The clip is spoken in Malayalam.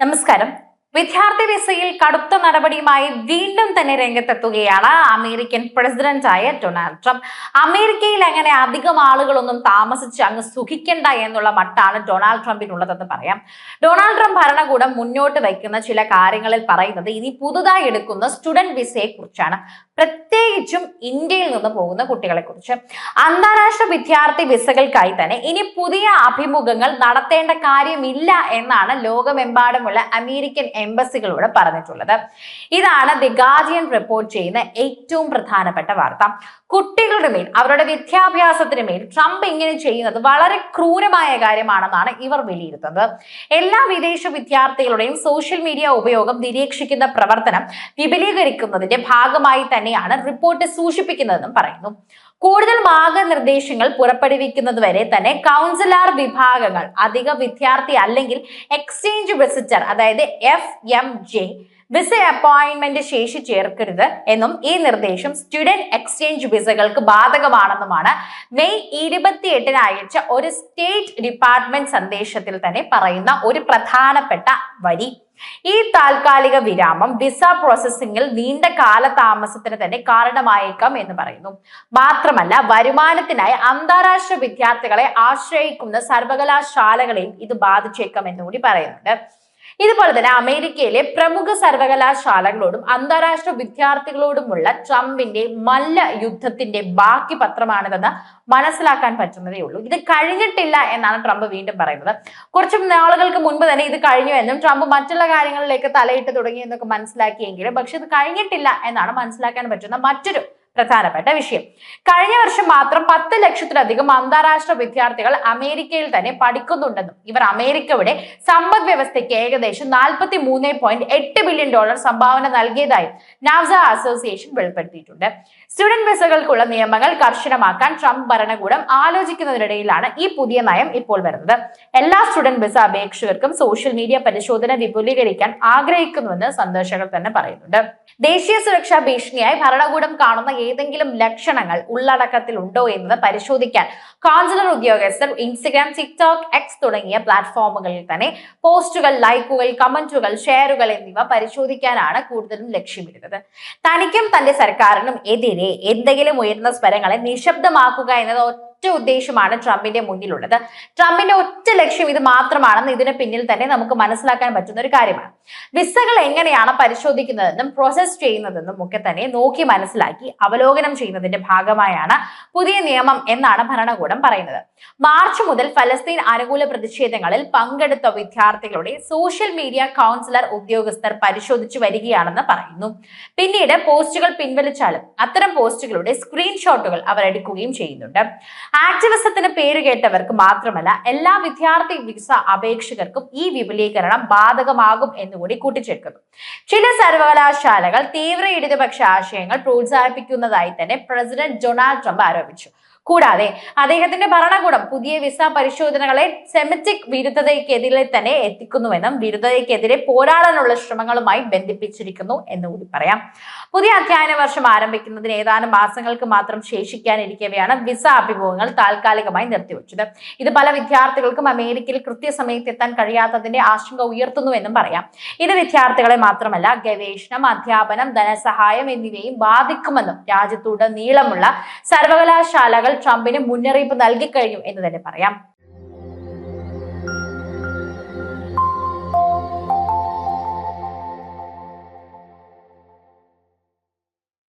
നമസ്കാരം. വിദ്യാർത്ഥി വിസയിൽ കടുത്ത നടപടിയുമായി വീണ്ടും തന്നെ രംഗത്തെത്തുകയാണ് അമേരിക്കൻ പ്രസിഡന്റായ ഡൊണാൾഡ് ട്രംപ്. അമേരിക്കയിൽ അങ്ങനെ അധികം ആളുകളൊന്നും താമസിച്ച് അങ്ങ് സുഖിക്കണ്ട എന്നുള്ള മട്ടാണ് ഡൊണാൾഡ് ട്രംപിനുള്ളതെന്ന് പറയാം. ഡൊണാൾഡ് ട്രംപ് ഭരണകൂടം മുന്നോട്ട് വയ്ക്കുന്ന ചില കാര്യങ്ങളിൽ പറയുന്നത് ഇനി പുതുതായി എടുക്കുന്ന സ്റ്റുഡന്റ് വിസയെ കുറിച്ചാണ് പ്രത്യേകിച്ചും ഇന്ത്യയിൽ നിന്ന് പോകുന്ന കുട്ടികളെ കുറിച്ച് അന്താരാഷ്ട്ര വിദ്യാർത്ഥി വിസകൾക്കായി തന്നെ ഇനി പുതിയ അഭിമുഖങ്ങൾ നടത്തേണ്ട കാര്യമില്ല എന്നാണ് ലോകമെമ്പാടുമുള്ള അമേരിക്കൻ എംബസികളോട് പറഞ്ഞിട്ടുള്ളത്. ഇതാണ് ദി ഗാർഡിയൻ റിപ്പോർട്ട് ചെയ്യുന്ന ഏറ്റവും പ്രധാനപ്പെട്ട വാർത്ത. കുട്ടികളുടെ മേൽ അവരുടെ വിദ്യാഭ്യാസത്തിന് മേൽ ട്രംപ് ഇങ്ങനെ ചെയ്യുന്നത് വളരെ ക്രൂരമായ കാര്യമാണെന്നാണ് ഇവർ വിലയിരുത്തുന്നത്. എല്ലാ വിദേശ വിദ്യാർത്ഥികളുടെയും സോഷ്യൽ മീഡിയ ഉപയോഗം നിരീക്ഷിക്കുന്ന പ്രവർത്തനം വിപുലീകരിക്കുന്നതിന്റെ ഭാഗമായി തന്നെയാണ് റിപ്പോർട്ട് സൂചിപ്പിക്കുന്നതെന്നും പറയുന്നു. കൂടുതൽ മാർഗനിർദ്ദേശങ്ങൾ പുറപ്പെടുവിക്കുന്നതുവരെ തന്നെ കൗൺസിലർ വിഭാഗങ്ങൾ അധിക വിദ്യാർത്ഥി അല്ലെങ്കിൽ എക്സ്ചേഞ്ച് വിസിറ്റർ അതായത് F M J visa appointment ശേഷി ചേർക്കരുത് എന്നും ഈ നിർദ്ദേശം സ്റ്റുഡന്റ് എക്സ്ചേഞ്ച് വിസകൾക്ക് ബാധകമാണെന്നുമാണ് മെയ് ഇരുപത്തി എട്ടിന് അയച്ച ഒരു സ്റ്റേറ്റ് ഡിപ്പാർട്ട്മെന്റ് സന്ദേശത്തിൽ തന്നെ പറയുന്ന ഒരു പ്രധാനപ്പെട്ട വരി. ഈ താൽക്കാലിക വിരാമം വിസ പ്രോസസ്സിംഗിൽ നീണ്ട കാലതാമസത്തിന് തന്നെ കാരണമായേക്കാം എന്ന് പറയുന്നു. മാത്രമല്ല വരുമാനത്തിനായി അന്താരാഷ്ട്ര വിദ്യാർത്ഥികളെ ആശ്രയിക്കുന്ന സർവകലാശാലകളെയും ഇത് ബാധിച്ചേക്കാം എന്നുകൂടി പറയുന്നുണ്ട്. ഇതുപോലെ തന്നെ അമേരിക്കയിലെ പ്രമുഖ സർവകലാശാലകളോടും അന്താരാഷ്ട്ര വിദ്യാർത്ഥികളോടുമുള്ള ട്രംപിന്റെ മല്ല യുദ്ധത്തിന്റെ ബാക്കി പത്രമാണിതെന്ന് മനസ്സിലാക്കാൻ പറ്റുന്നതേ ഉള്ളൂ. ഇത് കഴിഞ്ഞിട്ടില്ല എന്നാണ് ട്രംപ് വീണ്ടും പറയുന്നത്. കുറച്ച് നാളുകൾക്ക് മുൻപ് തന്നെ ഇത് കഴിഞ്ഞു എന്നും ട്രംപ് മറ്റുള്ള കാര്യങ്ങളിലേക്ക് തലയിട്ട് തുടങ്ങി എന്നൊക്കെ മനസ്സിലാക്കിയെങ്കിലും പക്ഷെ ഇത് കഴിഞ്ഞിട്ടില്ല എന്നാണ് മനസ്സിലാക്കാൻ പറ്റുന്ന മറ്റൊരു പ്രധാനപ്പെട്ട വിഷയം. കഴിഞ്ഞ വർഷം മാത്രം പത്ത് ലക്ഷത്തിലധികം അന്താരാഷ്ട്ര വിദ്യാർത്ഥികൾ അമേരിക്കയിൽ തന്നെ പഠിക്കുന്നുണ്ടെന്നും ഇവർ അമേരിക്കയുടെ സമ്പദ് വ്യവസ്ഥയ്ക്ക് ഏകദേശം നാൽപ്പത്തി മൂന്ന് പോയിന്റ് എട്ട് ബില്യൺ ഡോളർ സംഭാവന നൽകിയതായും നാവ്സ അസോസിയേഷൻ വെളിപ്പെടുത്തിയിട്ടുണ്ട്. സ്റ്റുഡന്റ് വിസകൾക്കുള്ള നിയമങ്ങൾ കർശനമാക്കാൻ ട്രംപ് ഭരണകൂടം ആലോചിക്കുന്നതിനിടയിലാണ് ഈ പുതിയ നയം ഇപ്പോൾ വരുന്നത്. എല്ലാ സ്റ്റുഡന്റ് വിസ അപേക്ഷകർക്കും സോഷ്യൽ മീഡിയ പരിശോധന വിപുലീകരിക്കാൻ ആഗ്രഹിക്കുന്നുവെന്ന് സന്ദർശകർ തന്നെ പറയുന്നുണ്ട്. ദേശീയ സുരക്ഷാ ഭീഷണിയായി ഭരണകൂടം കാണുന്ന ഏതെങ്കിലും ലക്ഷണങ്ങൾ ഉള്ളടക്കത്തിൽ ഉണ്ടോ എന്നത് പരിശോധിക്കാൻ കൗൺസിലർ ഉദ്യോഗസ്ഥർ ഇൻസ്റ്റഗ്രാം ടിക്ടോക്ക് എക്സ് തുടങ്ങിയ പ്ലാറ്റ്ഫോമുകളിൽ തന്നെ പോസ്റ്റുകൾ ലൈക്കുകൾ കമന്റുകൾ ഷെയറുകൾ എന്നിവ പരിശോധിക്കാനാണ് കൂടുതലും ലക്ഷ്യമിടുന്നത്. തനിക്കും തന്റെ സർക്കാരിനും എതിരെ എന്തെങ്കിലും ഉയർന്ന സ്വരങ്ങളെ നിശബ്ദമാക്കുക എന്നത് ഒറ്റ ഉദ്ദേശമാണ് ട്രംപിന്റെ മുന്നിലുള്ളത്. ട്രംപിന്റെ ഒറ്റ ലക്ഷ്യം ഇത് മാത്രമാണെന്ന് ഇതിന് പിന്നിൽ തന്നെ നമുക്ക് മനസ്സിലാക്കാൻ പറ്റുന്ന ഒരു കാര്യമാണ്. വിസകൾ എങ്ങനെയാണ് പരിശോധിക്കുന്നതെന്നും പ്രോസസ് ചെയ്യുന്നതെന്നും ഒക്കെ തന്നെ നോക്കി മനസ്സിലാക്കി അവലോകനം ചെയ്യുന്നതിന്റെ ഭാഗമായാണ് പുതിയ നിയമം എന്നാണ് ഭരണകൂടം പറയുന്നത്. മാർച്ച് മുതൽ ഫലസ്തീൻ അനുകൂല പ്രതിഷേധങ്ങളിൽ പങ്കെടുത്ത വിദ്യാർത്ഥികളുടെ സോഷ്യൽ മീഡിയ കൗൺസിലർ ഉദ്യോഗസ്ഥർ പരിശോധിച്ചു വരികയാണെന്ന് പറയുന്നു. പിന്നീട് പോസ്റ്റുകൾ പിൻവലിച്ചാലും അത്തരം പോസ്റ്റുകളുടെ സ്ക്രീൻഷോട്ടുകൾ അവർ എടുക്കുകയും ചെയ്യുന്നുണ്ട്. ആക്ടിവിസത്തിന് പേര് കേട്ടവർക്ക് മാത്രമല്ല എല്ലാ വിദ്യാർത്ഥി വിസ അപേക്ഷകർക്കും ഈ വിപുലീകരണം ബാധകമാകും എന്നുകൂടി കൂട്ടിച്ചേർക്കുന്നു. ചില സർവകലാശാലകൾ തീവ്ര ഇടതുപക്ഷ ആശയങ്ങൾ പ്രോത്സാഹിപ്പിക്കുന്നതായി തന്നെ പ്രസിഡന്റ് ഡൊണാൾഡ് ട്രംപ് ആരോപിച്ചു. കൂടാതെ അദ്ദേഹത്തിന്റെ ഭരണകൂടം പുതിയ വിസ പരിശോധനകളെ സെമറ്റിക് വിരുദ്ധതയ്ക്കെതിരെ തന്നെ എത്തിക്കുന്നുവെന്നും വിരുദ്ധതയ്ക്കെതിരെ പോരാടാനുള്ള ശ്രമങ്ങളുമായി ബന്ധിപ്പിച്ചിരിക്കുന്നു എന്നുകൂടി പറയാം. പുതിയ അധ്യയന വർഷം ആരംഭിക്കുന്നതിന് ഏതാനും മാസങ്ങൾക്ക് മാത്രം ശേഷിക്കാനിരിക്കവെയാണ് വിസ അഭിമുഖങ്ങൾ താൽക്കാലികമായി നിർത്തിവെച്ചത്. ഇത് പല വിദ്യാർത്ഥികൾക്കും അമേരിക്കയിൽ കൃത്യസമയത്ത് എത്താൻ കഴിയാത്തതിന്റെ ആശങ്ക ഉയർത്തുന്നുവെന്നും പറയാം. ഇത് വിദ്യാർത്ഥികളെ മാത്രമല്ല ഗവേഷണം അധ്യാപനം ധനസഹായം എന്നിവയും ബാധിക്കുമെന്നും രാജ്യത്തുടനീളമുള്ള സർവകലാശാലകൾ ട്രംപിന് മുന്നറിയിപ്പ് നൽകിക്കഴിഞ്ഞു എന്ന് തന്നെ പറയാം.